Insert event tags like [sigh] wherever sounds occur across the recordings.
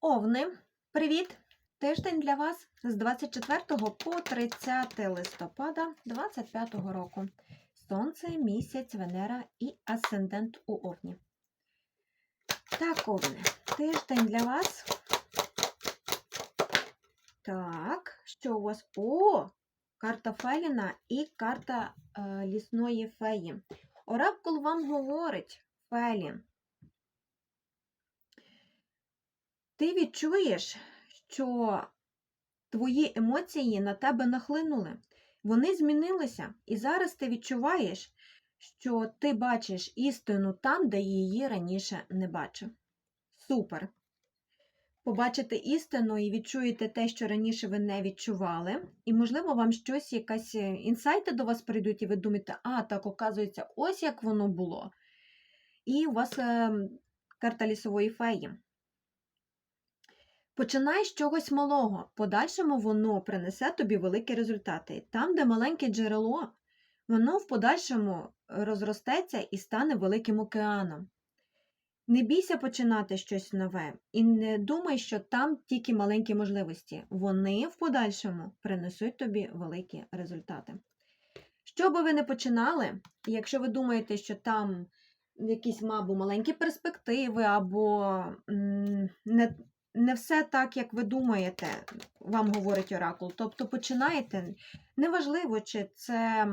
Овни, привіт! Тиждень для вас з 24 по 30 листопада 25 року. Сонце, місяць, Венера і асцендент у Овні. Так, Овни, тиждень для вас. Так, що у вас? О! Карта Феліна і карта е, лісної феї. Оракул вам говорить, Фелін. Ти відчуєш, що твої емоції на тебе нахлинули. Вони змінилися, і зараз ти відчуваєш, що ти бачиш істину там, де її раніше не бачив. Супер! Побачите істину і відчуєте те, що раніше ви не відчували. І, можливо, вам щось, якась е, інсайти до вас прийдуть, і ви думаєте, а, так, оказується, ось як воно було. І у вас е, карта лісової феї. Починай з чогось малого, подальшому воно принесе тобі великі результати. Там, де маленьке джерело, воно в подальшому розростеться і стане великим океаном. Не бійся починати щось нове і не думай, що там тільки маленькі можливості. Вони в подальшому принесуть тобі великі результати. Що би ви не починали, якщо ви думаєте, що там якісь, мабуть, маленькі перспективи або не не все так, як ви думаєте, вам говорить Оракул. Тобто починаєте, неважливо, чи це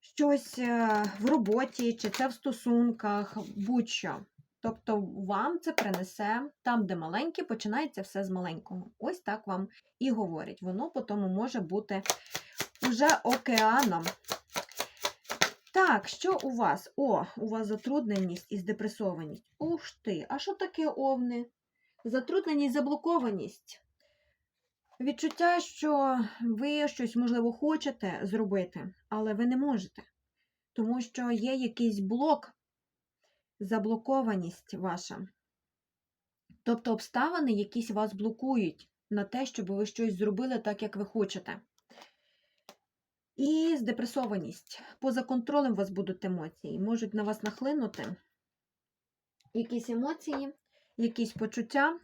щось е, в роботі, чи це в стосунках, будь-що. Тобто вам це принесе там, де маленьке, починається все з маленького. Ось так вам і говорять. Воно потім може бути уже океаном. Так, що у вас? О, у вас затрудненість і здепресованість. Ух ти, а що таке овни? Затрудненість, заблокованість. Відчуття, що ви щось, можливо, хочете зробити, але ви не можете. Тому що є якийсь блок, заблокованість ваша. Тобто обставини якісь вас блокують на те, щоб ви щось зробили так, як ви хочете. І здепресованість. Поза контролем у вас будуть емоції. Можуть на вас нахлинути якісь емоції, якісь почуття.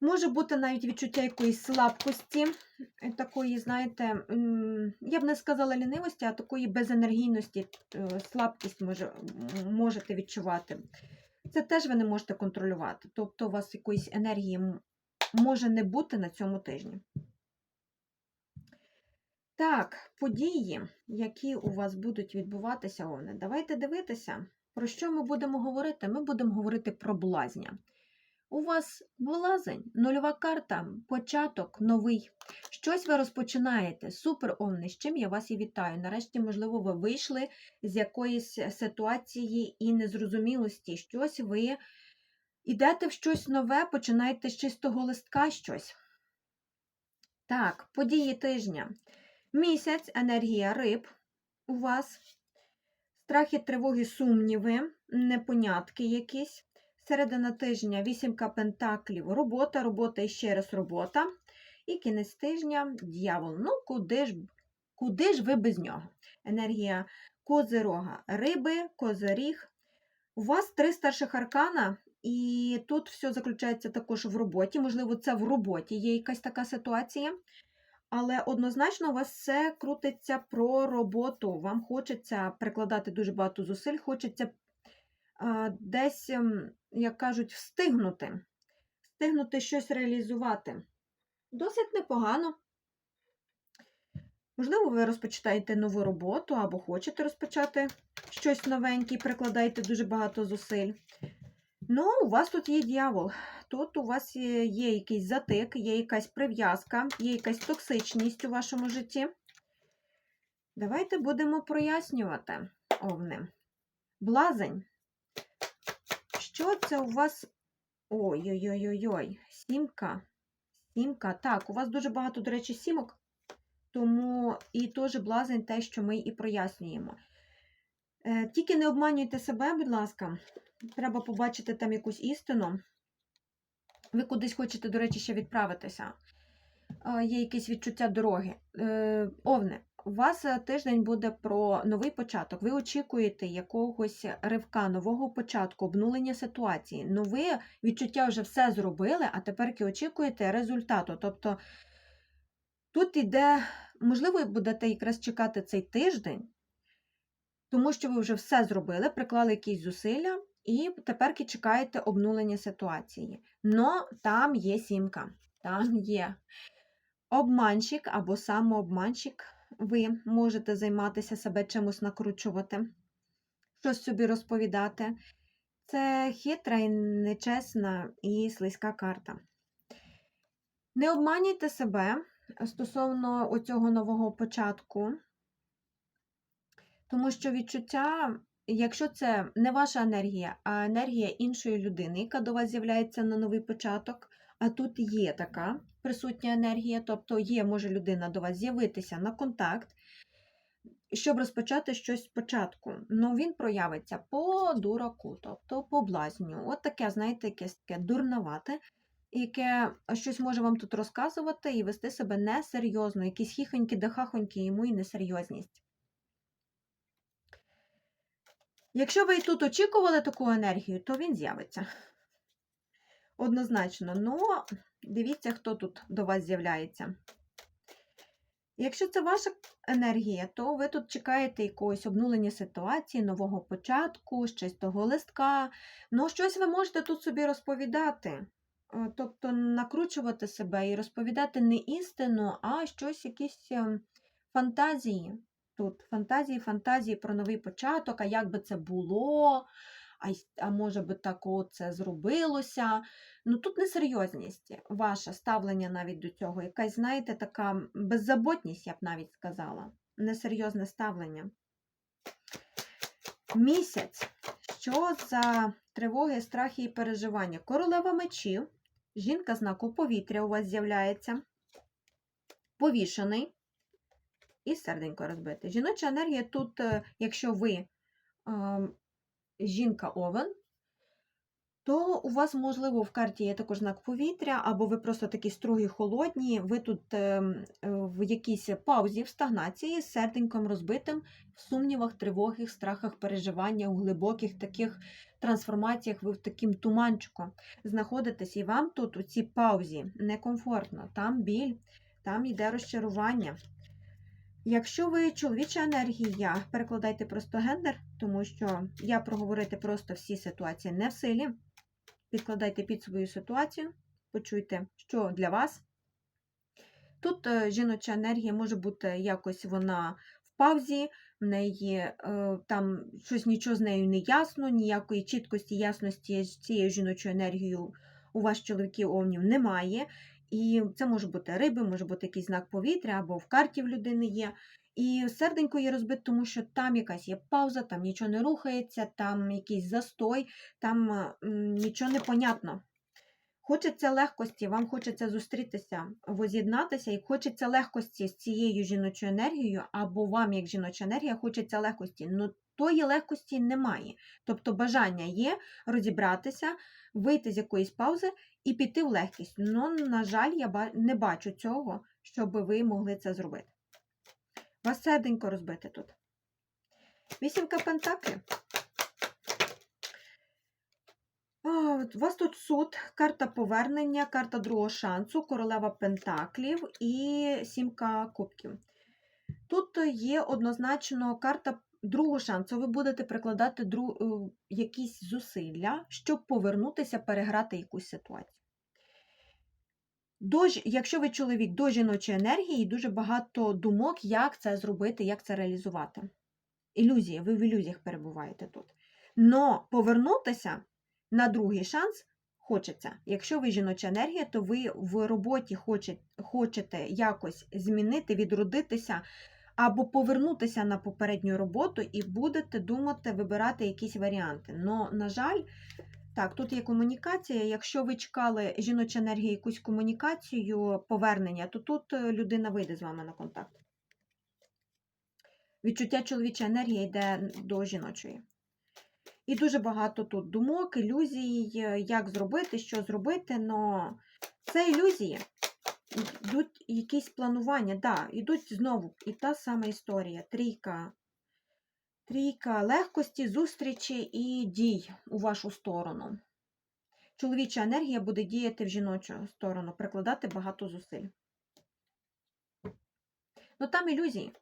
Може бути навіть відчуття якоїсь слабкості, е, такої, знаєте, я б не сказала лінивості, а такої безенергійності, е, слабкість може, можете відчувати. Це теж ви не можете контролювати. Тобто у вас якоїсь енергії може не бути на цьому тижні. Так, події, які у вас будуть відбуватися, давайте дивитися, про що ми будемо говорити. Ми будемо говорити про блазня. У вас блазень, нульова карта, початок новий. Щось ви розпочинаєте. Супер овни, з чим я вас і вітаю. Нарешті, можливо, ви вийшли з якоїсь ситуації і незрозумілості. Щось ви йдете в щось нове, починаєте з чистого листка щось. Так, події тижня. Місяць, енергія риб у вас. Страхи, тривоги, сумніви, непонятки якісь. Середина тижня вісімка пентаклів, робота, робота і ще раз робота. І кінець тижня дьявол. Ну, куди ж куди ж ви без нього? Енергія козирога, риби, козиріг. У вас три старших аркана, і тут все заключається також в роботі. Можливо, це в роботі є якась така ситуація. Але однозначно у вас все крутиться про роботу. Вам хочеться прикладати дуже багато зусиль, хочеться десь, ем, як кажуть, встигнути, встигнути щось реалізувати. Досить непогано. Можливо, ви розпочинаєте нову роботу або хочете розпочати щось новеньке прикладаєте дуже багато зусиль. Ну, у вас тут є дьявол. Тут у вас є, якийсь затик, є якась прив'язка, є якась токсичність у вашому житті. Давайте будемо прояснювати, овни. Блазень. Що це у вас? Ой-ой-ой-ой-ой, сімка. Сімка. Так, у вас дуже багато, до речі, сімок, тому і теж блазень те, що ми і прояснюємо. Е, Тільки не обманюйте себе, будь ласка, треба побачити там якусь істину. Ви кудись хочете, до речі, ще відправитися. Е, Є якесь відчуття дороги. Е, Овне, у вас е, тиждень буде про новий початок. Ви очікуєте якогось ривка, нового початку, обнулення ситуації. Ви відчуття вже все зробили, а тепер очікуєте результату. Тобто тут іде, можливо, будете якраз чекати цей тиждень, тому що ви вже все зробили, приклали якісь зусилля, і тепер чекаєте обнулення ситуації. Но там є сімка, там є обманщик або самообманщик. Ви можете займатися себе чимось накручувати, щось собі розповідати. Це хитра і нечесна і слизька карта. Не обманюйте себе стосовно оцього нового початку, тому що відчуття, якщо це не ваша енергія, а енергія іншої людини, яка до вас з'являється на новий початок, а тут є така присутня енергія, тобто є, може людина до вас з'явитися на контакт, щоб розпочати щось спочатку. Ну, він проявиться по дураку, тобто по блазню. От таке, знаєте, якесь таке дурновате, яке щось може вам тут розказувати і вести себе несерйозно, якісь хіхонькі, дахахонькі йому і несерйозність. Якщо ви і тут очікували таку енергію, то він з'явиться. Однозначно, ну, дивіться, хто тут до вас з'являється. Якщо це ваша енергія, то ви тут чекаєте якогось обнулення ситуації, нового початку, з чистого листка. Ну, щось ви можете тут собі розповідати. Е, Тобто накручувати себе і розповідати не істину, а щось, якісь ем, фантазії. Тут фантазії, фантазії про новий початок, а як би це було, а, а може би так це зробилося. Ну тут несерйозність, ваше ставлення навіть до цього, якась, знаєте, така беззаботність, я б навіть сказала, несерйозне ставлення. Місяць. Що за тривоги, страхи і переживання? Королева мечів, жінка знаку повітря у вас з'являється, повішений і серденько розбите. Жіноча енергія тут, е, якщо ви ем, жінка овен, то у вас, можливо, в карті є також знак повітря, або ви просто такі строгі холодні, ви тут ем, е, в якійсь паузі, в стагнації, з серденьком розбитим, в сумнівах, тривогах, страхах, переживаннях, у глибоких таких трансформаціях, ви в таким туманчиком знаходитесь, і вам тут у цій паузі некомфортно, там біль, там йде розчарування. Якщо ви чоловіча енергія, перекладайте просто гендер, тому що я проговорити просто всі ситуації не в силі. Підкладайте під свою ситуацію, почуйте, що для вас. Тут е, жіноча енергія може бути якось вона в паузі, в неї е, там щось нічого з нею не ясно, ніякої чіткості, ясності з цією жіночою енергією у вас чоловіків овнів немає. І це може бути риби, може бути якийсь знак повітря, або в карті в людини є. І серденько є розбите, тому що там якась є пауза, там нічого не рухається, там якийсь застой, там нічого не понятно. Хочеться легкості, вам хочеться зустрітися, воз'єднатися, і хочеться легкості з цією жіночою енергією, або вам, як жіноча енергія, хочеться легкості. Ну тої легкості немає. Тобто бажання є розібратися, вийти з якоїсь паузи і піти в легкість. Ну, на жаль, я не бачу цього, щоб ви могли це зробити. Вас серденько розбите тут. Вісімка пентаклів. А, от У вас тут суд, карта повернення, карта другого шансу, королева пентаклів і сімка кубків. Тут є однозначно карта другого шансу. Ви будете прикладати дру... е, якісь зусилля, щоб повернутися, переграти якусь ситуацію. До, якщо ви чоловік до жіночої енергії, дуже багато думок, як це зробити, як це реалізувати. Ілюзії, ви в ілюзіях перебуваєте тут. Но повернутися на другий шанс хочеться. Якщо ви жіноча енергія, то ви в роботі хоче- хочете якось змінити, відродитися або повернутися на попередню роботу і будете думати, вибирати якісь варіанти. Но, на жаль, так, тут є комунікація. Якщо ви чекали жіноча енергія якусь комунікацію, повернення, то тут е, людина вийде з вами на контакт. Відчуття чоловіча енергія йде до жіночої. І дуже багато тут думок, ілюзій, е, як зробити, що зробити, но це ілюзії. йдуть якісь планування, да, йдуть знову і та сама історія. Трійка. Трійка легкості, зустрічі і дій у вашу сторону. Чоловіча енергія буде діяти в жіночу сторону, прикладати багато зусиль. Ну там ілюзії.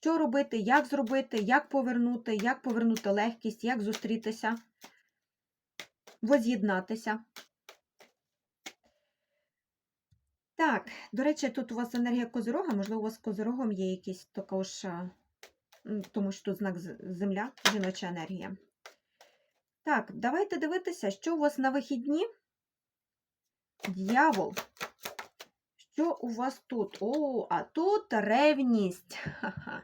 Що робити, як зробити, як повернути, як повернути легкість, як зустрітися, воз'єднатися. Так, до речі, тут у вас енергія козирога, можливо, у вас з козирогом є якийсь також, тому що тут знак земля, жіноча енергія. Так, давайте дивитися, що у вас на вихідні. Д'явол. Що у вас тут? О, а тут ревність. [laughs] Ха-ха.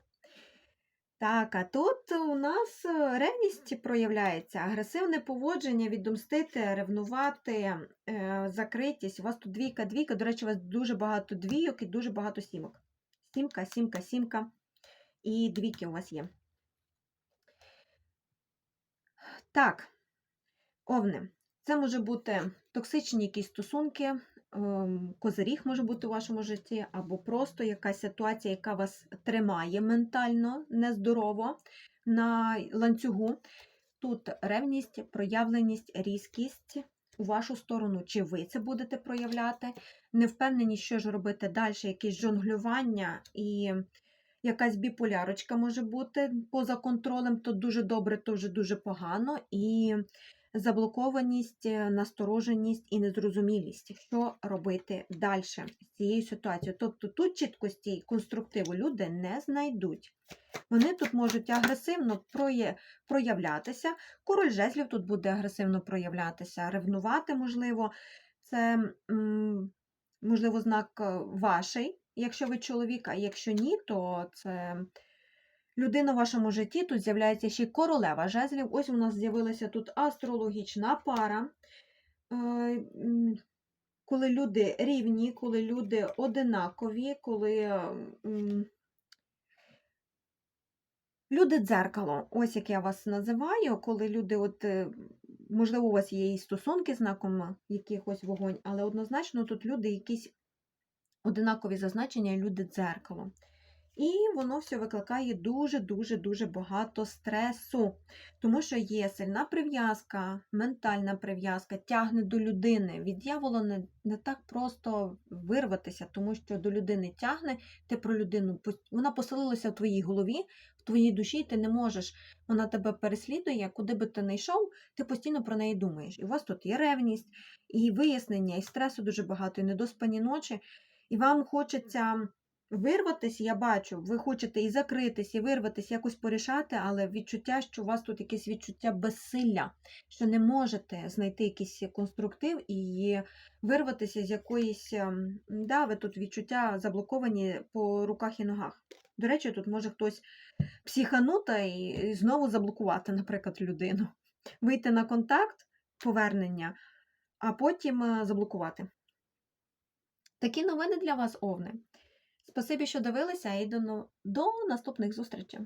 Так, а тут у нас е, ревність проявляється, агресивне поводження, відомстити, ревнувати, е, закритість. У вас тут двійка, двійка. До речі, у вас дуже багато двійок і дуже багато сімок. Сімка, сімка, сімка. І двійки у вас є. Так, овни. Це може бути токсичні якісь стосунки, козиріг може бути у вашому житті, або просто якась ситуація, яка вас тримає ментально нездорово на ланцюгу. Тут ревність, проявленість, різкість у вашу сторону, чи ви це будете проявляти, невпевненість, що ж робити далі, якесь жонглювання і якась біполярочка може бути поза контролем, то дуже добре, то вже дуже погано. І заблокованість, е, настороженість і незрозумілість, що робити далі з цією ситуацією. Тобто тут чіткості і конструктиву люди не знайдуть. Вони тут можуть агресивно проявлятися. Король жезлів тут буде агресивно проявлятися, ревнувати, можливо, це, можливо, знак е, ваший, якщо ви чоловік, а якщо ні, то це людина в вашому житті, тут з'являється ще королева жезлів. Ось у нас з'явилася тут астрологічна пара. Е, Коли люди рівні, коли люди одинакові, коли люди дзеркало, ось як я вас називаю, коли люди, от, е, можливо, у вас є і стосунки знаком якихось вогонь, але однозначно тут люди якісь одинакові зазначення, люди дзеркало. І воно все викликає дуже-дуже-дуже багато стресу, тому що є сильна прив'язка, ментальна прив'язка, тягне до людини. Від дьявола не, не так просто вирватися, тому що до людини тягне, ти про людину, вона поселилася в твоїй голові, в твоїй душі, ти не можеш, вона тебе переслідує, куди би ти не йшов, ти постійно про неї думаєш. І у вас тут є ревність, і вияснення, і стресу дуже багато, і недоспані ночі, і вам хочеться вирватися, я бачу, ви хочете і закритись, і вирватися, якось порішати, але відчуття, що у вас тут якесь відчуття безсилля, що не можете знайти якийсь конструктив і вирватися з якоїсь, ем, да, ви тут відчуття заблоковані по руках і ногах. До речі, тут може хтось психанути і знову заблокувати, наприклад, людину. Вийти на контакт, повернення, а потім е, заблокувати. Такі новини для вас, Овни. Спасибі, що дивилися, і до, до наступних зустрічей.